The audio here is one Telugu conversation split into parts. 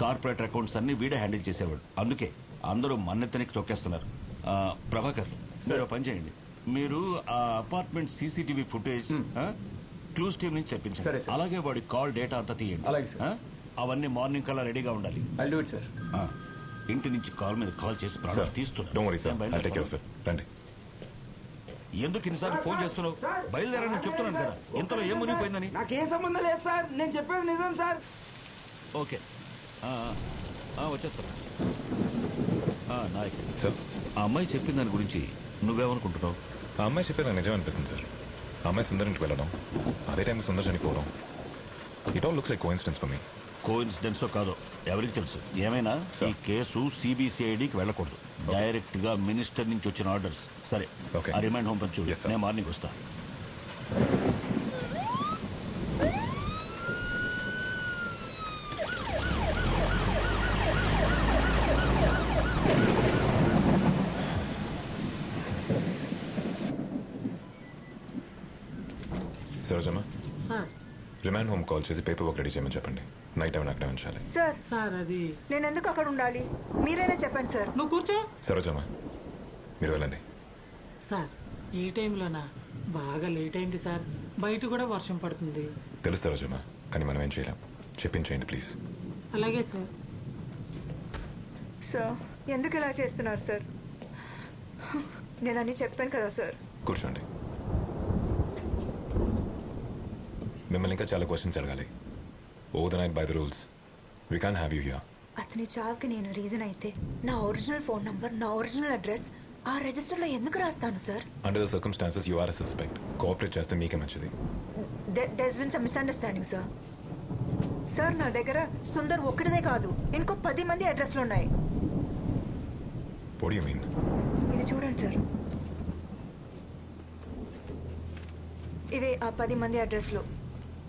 కార్పొరేటర్ అకౌంట్స్ అన్ని వీడే హ్యాండిల్ చేసేవాడు. అందుకే అందరూ మన్నెత్తనికి తొక్కేస్తున్నారు. ఆ, ప్రభాకర్ మీరు ఒక పని చేయండి. మీరు ఆ apartment CCTV footage clues team నుంచి సరే, తెప్పించండి. సార్. అలాగే వాడి కాల్ డేటా అంతా తీయండి. సార్. ఆ? అవన్నీ మార్నింగ్ కల్లా రెడీగా ఉండాలి. ఐ డూ ఇట్ సార్ ఆ, ఇంటి నుంచి కాల్ మీద కాల్ చేసి సార్ ప్రాణాలు తీస్తున్నా డోంట్ వరీ సార్ నేను ఐ టేక్ కేర్ ఆఫ్ బయలుదేరుతాను. ఇట్ రండి. ఎందుకు ఇన్నిసార్లు ఫోన్ చేస్తున్నావు? బయలుదేరని చెప్తున్నాను కదా. ఇంతలో ఏం మునిగిపోయిందని? నాకేం సంబంధం లేదు సార్ నేను చెప్పేది నిజం సార్ ఓకే. వచ్చేస్తాను నాయక్. సార్. ఆ అమ్మాయి చెప్పిన దాని గురించి నువ్వేమనుకుంటున్నావు? ఆ అమ్మాయి చెప్పేది నిజం అనిపిస్తుంది సార్. ఆ అమ్మాయి సుందర్ ఇంటికి వెళ్ళడం అదే టైం సుందర్ చనిపోవడం it all looks like coincidence for me కో ఇన్సిడెన్సో కాదో? ఎవరికి తెలుసు? ఏమైనా? ఈ కేసు సిబిసిఐడికి వెళ్ళకూడదు. డైరెక్ట్గా మినిస్టర్ నుంచి వచ్చిన ఆర్డర్స్ సరే. ఆ రిమైండ్ హోమ్ పంచు. నేను మార్నింగ్ వస్తా Sarojamma sir remand home call చేసి పేపర్ వర్క్ రెడీ చేయమని చెప్పండి. నైట్ టైం అక్కడే ఉంచాలి. సార్ సార్ అది నేను ఎందుకు అక్కడ ఉండాలి? మీరైనా చెప్పండి సార్. నువ్వు కూర్చో. సరోజమ్మ మీరు వెళ్ళండి. సార్ ఈ టైంలోనా? బాగా లేట్ అయింది సార్. బయట కూడా వర్షం పడుతుంది. తెలుసు సరోజమ్మ కానీ మనం ఏం చేయలేం. చెప్పించేయండి ప్లీజ్. అలాగే సార్. సార్ ఎందుకు ఇలా చేస్తున్నారు సార్? నేను అన్ని చెప్పాను కదా సార్. కూర్చోండి. మిమ్మల్ని ఇంకా చాలా క్వశ్చన్స్ అడగాలి. ఓ the night by the rules we can have you here అతని చావుకి నేను రీజన్ అయితే నా ఒరిజినల్ ఫోన్ నంబర్ నా ఒరిజినల్ అడ్రస్ ఆ రిజిస్టర్లో ఎందుకు రాస్తాను sir under the circumstances you are suspect cooperate చేస్తే మీకే మంచిది. There's been some misunderstanding sir sir నా దగ్గర సుందర్ ఒక్కడిదే కాదు. ఇంకో పది మంది అడ్రస్లు ఉన్నాయి. మీన్ ఇది చూడండి సార్ ఇవే ఆ పది మంది అడ్రస్లు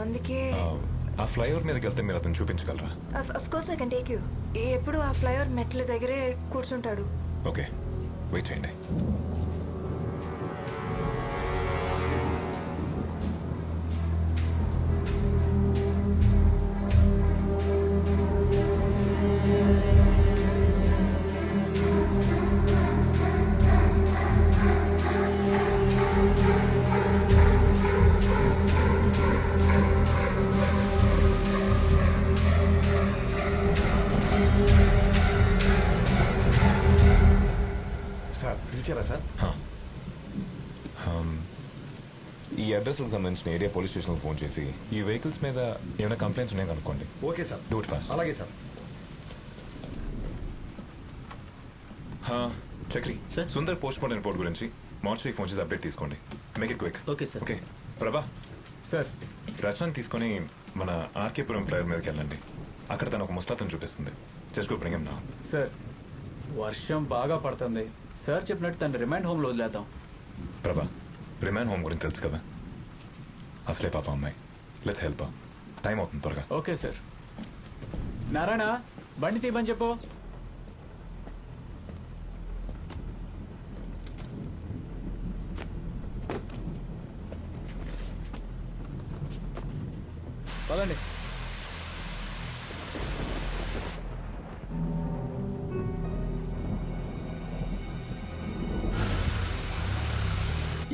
అందుకే ఆ, ఫ్లైఓవర్ మీదకి వెళ్తే మీరు అతను చూపించగలరా? Of course I can take you ఎప్పుడు ఆ ఫ్లైఓవర్ మెట్ల దగ్గరే కూర్చుంటాడు. ఓకే. వెయిట్ చేయండి. సార్? పిలిచారా సార్ ఈ అడ్రస్లకు సంబంధించిన ఏరియా పోలీస్ స్టేషన్కి ఫోన్ చేసి ఈ వెహికల్స్ మీద ఏమైనా కంప్లైంట్స్ ఉన్నాయో కనుక్కోండి. Okay sir. Do it fast అలాగే sir. Chakri Sir? Sundar post mortem report గురించి మార్చరీ ఫోన్ చేసి అప్డేట్ తీసుకోండి. Make it quick Okay, sir. Okay Prabha. Sir. Rachana తీసుకొని మన ఆర్కేపురం ఫ్లైఓవర్ మీదకి వెళ్ళండి. అక్కడ తను ఒక ముస్తాతను చూపిస్తుంది. జస్ట్ గో బ్రింగ్ నా సార్. వర్షం బాగా పడుతుంది. సార్ చెప్పినట్టు తను రిమైండ్ హోమ్లో వదిలేద్దాం. ప్రభా రిమాన్ హోమ్ గురించి తెలుసు కదా? అసలే పాప అమ్మాయి. లెట్స్ హెల్ప్ టైం అవుతుంది త్వరగా. Okay sir. నారాయణ బండి తీయమని చెప్పు. పదండి.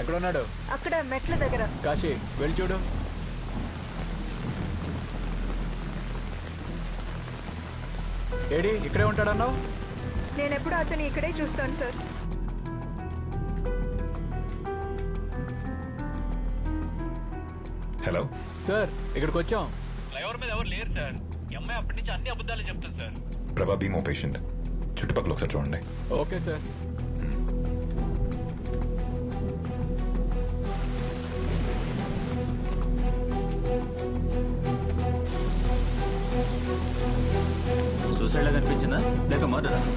ఎక్కడ ఉన్నాడు అక్కడ మెట్ల దగ్గర. కాశీ వెళ్ళి చూడు. ఏడి ఇక్కడే ఉంటాడన్నావు? నేను ఎప్పుడు అతని ఇక్కడే చూస్తాను సార్. హలో. సార్ ఇక్కడికి వచ్చాం ఫ్లైఓవర్ మీద ఎవరు లేరు సార్. అమ్మాయి అప్పటి నుంచి అన్ని అబద్ధాలు చెప్తాను సార్. ప్రభా బీమో పేషెంట్. చుట్టుపక్కల ఒకసారి చూడండి. Okay sir. సూసైడ్ లా కనిపించిందా లేక మర్డరా సార్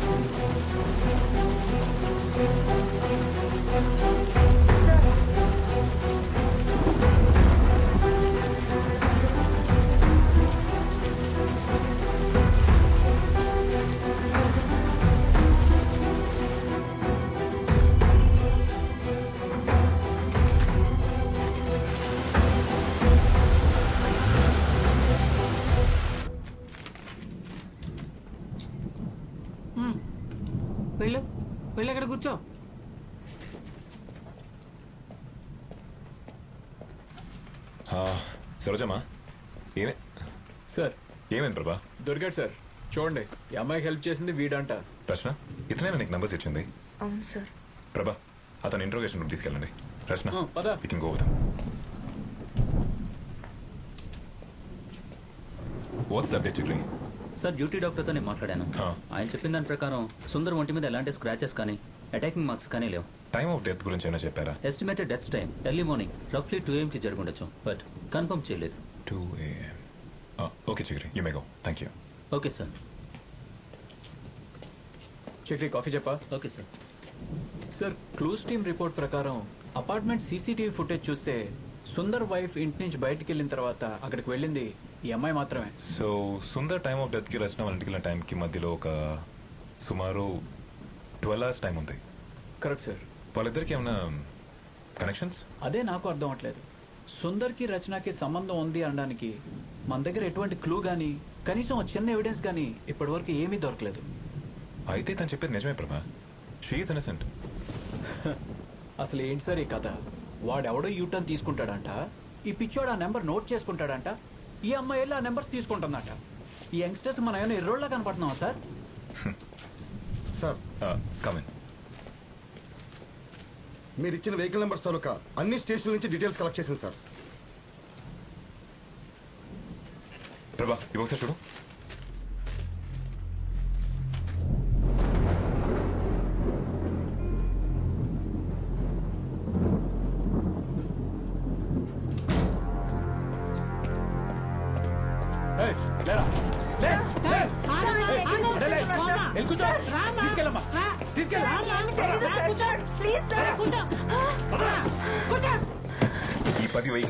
సరోజమ్మా? ఏమే? సార్. ఏమైంది ప్రభా? దొరికాడు సార్. చూడండి ఈ అమ్మాయికి హెల్ప్ చేసింది వీడంట. రచన ఇతనే నీకు నంబర్స్ ఇచ్చింది? అవును సార్. ప్రభా అతను ఇంట్రోగేషన్ రూమ్ తీసుకెళ్ళండి. రచన పద. You can go with what's the update Chigri sir duty డాక్టర్తో నేను మాట్లాడాను. ఆయన చెప్పిన దాని ప్రకారం సుందర్ ఒంటి మీద ఎలాంటి స్క్రాచెస్ కానీ అటాకింగ్ మార్క్స్ కానీ లేవు. టైమ్ ఆఫ్ డెత్ గురించి ఏమైనా చెప్పారా? Estimated death time early morning రఫ్లీ two కి జరుగుండొచ్చు బట్ కన్ఫర్మ్ చేయలేదు. Two AM okay Chigri you may go thank you okay sir Chakri coffee చెప్పా? Okay sir sir clues team report ప్రకారం అపార్ట్మెంట్ సీసీటీవీ ఫుటేజ్ చూస్తే సుందర్ వైఫ్ ఇంటి నుంచి బయటికి వెళ్ళిన తర్వాత అక్కడికి వెళ్ళింది ఈ అమ్మాయి మాత్రమే. సో సుందర్ టైమ్ ఆఫ్ డెత్కి రచన వాళ్ళ ఇంటికి వెళ్ళిన టైంకి మధ్యలో ఒక సుమారు ట్వెల్వ్ అవర్స్ టైం ఉంది. Correct sir. వాళ్ళిద్దరికి ఏమైనా కనెక్షన్స్? అదే నాకు అర్థం అవట్లేదు. సుందర్కి రచనకి సంబంధం ఉంది అనడానికి మన దగ్గర ఎటువంటి క్లూ కానీ కనీసం ఒక చిన్న ఎవిడెన్స్ కానీ ఇప్పటివరకు ఏమీ దొరకలేదు. అయితే తను చెప్పేది నిజమే ప్రభా. షీఈస్ ఇన్నసెంట్ అసలు ఏంటి సార్ ఈ కథ? వాడెవడో యూటర్న్ తీసుకుంటాడంట ఈ పిచ్చోడు ఆ నెంబర్ నోట్ చేసుకుంటాడంట ఈ అమ్మాయి వెళ్ళి ఆ నెంబర్స్ తీసుకుంటుందంట. ఈ యంగ్స్టర్స్ మన ఏమైనా ఎర్రోళ్ళ కనపడుతున్నావా సార్? సార్ కమెన్ మీరు ఇచ్చిన వెహికల్ నెంబర్స్ తాలూకా అన్ని స్టేషన్ల నుంచి డీటెయిల్స్ కలెక్ట్ చేసింది సార్. ప్రభా ఇవి ఒకసారి చూడు.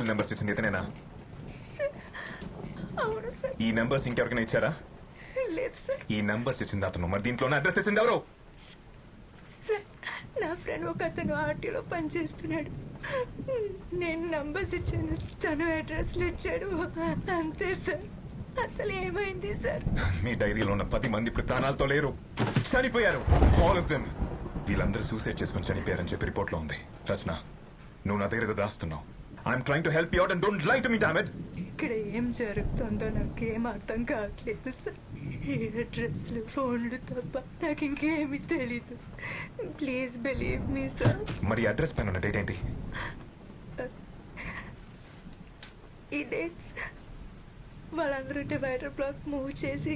వెహికల్ నెంబర్స్ ఇచ్చింది ఇతనేనా అవును సార్. ఈ నెంబర్స్ ఇంకెవరికైనా ఇచ్చారా? లేదు సార్. ఈ నెంబర్స్ ఇచ్చింది అతను. మరి దీంట్లో అడ్రస్ ఇచ్చింది ఎవరు? సార్ నా ఫ్రెండ్ ఒక అతను ఆర్టీలో పనిచేస్తున్నాడు. నేను నంబర్స్ ఇచ్చాను. తను అడ్రస్లు ఇచ్చాడు. అంతే సార్. అసలు ఏమైంది సార్? మీ డైరీలో ఉన్న పది మంది ఇప్పుడు ప్రాణాలతో లేరు. చనిపోయారు. ఆల్ ఆఫ్ దెమ్ వీళ్ళందరూ సూసైడ్ చేసుకుని చనిపోయారని చెప్పి రిపోర్ట్లో ఉంది. రచన నువ్వు నా దగ్గర దాస్తున్నావు. I'm trying to help out and don't like to me damned ఇక్కడ ఏం జరుగుతుందో నాకేం అర్థం కావట్లేదు సార్. ఈ అడ్రస్లు ఫోన్లు తప్ప నాకు ఇంకేమీ తెలీదు. ప్లీజ్ బిలీవ్ మీ సార్ మరి అడ్రస్ పైన ఉన్న డేట్ ఏంటి? ఈ డేట్స్ వాళ్ళందరూ డివైడర్ బ్లాక్ మూవ్ చేసి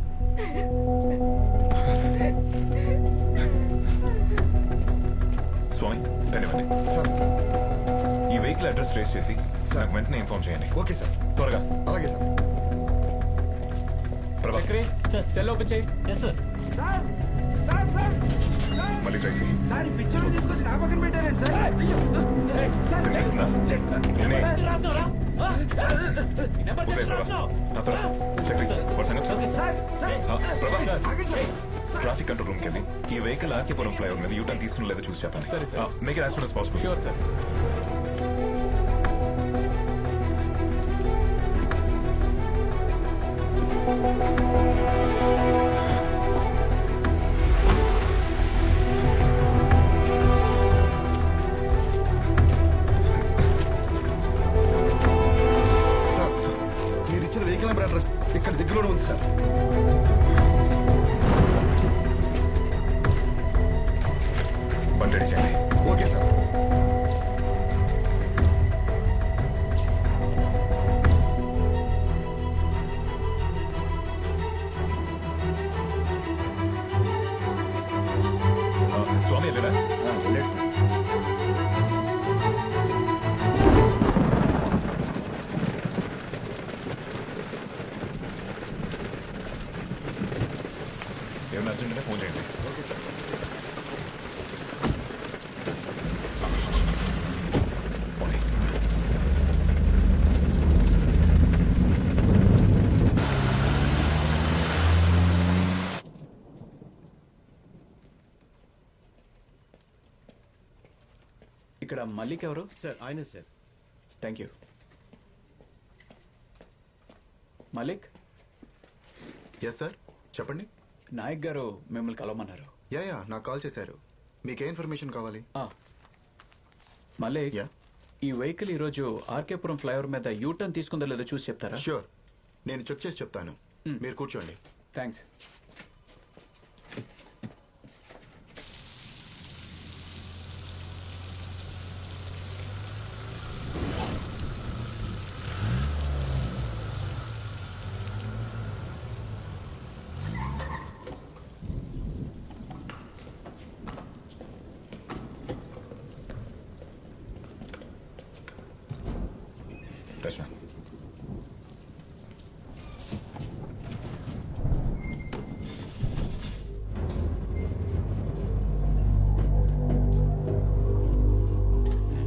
ట్రేస్ చేసి నాకు వెంటనే ఇన్ఫార్మ్ చేయండి. Okay sir. త్వరగా. అలాగే sir. Prabha. Chakri sir. Cell open చేయి. Yes sir sir sir sir sir. మళ్ళీ ట్రై చేయి. సార్ ఈ పిక్చర్ తీసుకొచ్చి నా పక్కన పెట్టారండి సార్? అయ్యో. సార్ వినిపిస్తుందా? నేనే. ఉదయ్ ప్రభా. నాతో. చక్రి ప్రభా. ట్రాఫిక్ కంట్రోల్ రూమ్కి వెళ్ళి ఈ వెహికల్ ఆర్కేపురం ఫ్లైఓవర్ మీద యూటర్న్ తీసుకుని లేదో చూసి చెప్పండి. సరే, సరే. Make it as soon as possible sure sir ఆ, ఇక్కడ మల్లిక్ ఎవరు? సార్ ఆయనే sir. Thank you Malik yes sir చెప్పండి. నాయక్ గారు మిమ్మల్ని కలవమన్నారు. యా యా నాకు కాల్ చేశారు. మీకే ఇన్ఫర్మేషన్ కావాలి? ఆ, మలిక్ యా ఈ వెహికల్ ఈరోజు ఆర్కేపురం ఫ్లైఓవర్ మీద యూటర్న్ తీసుకుందో లేదో చూసి చెప్తారా? షూర్ నేను చెక్ చేసి చెప్తాను. మీరు కూర్చోండి. థ్యాంక్స్ రచన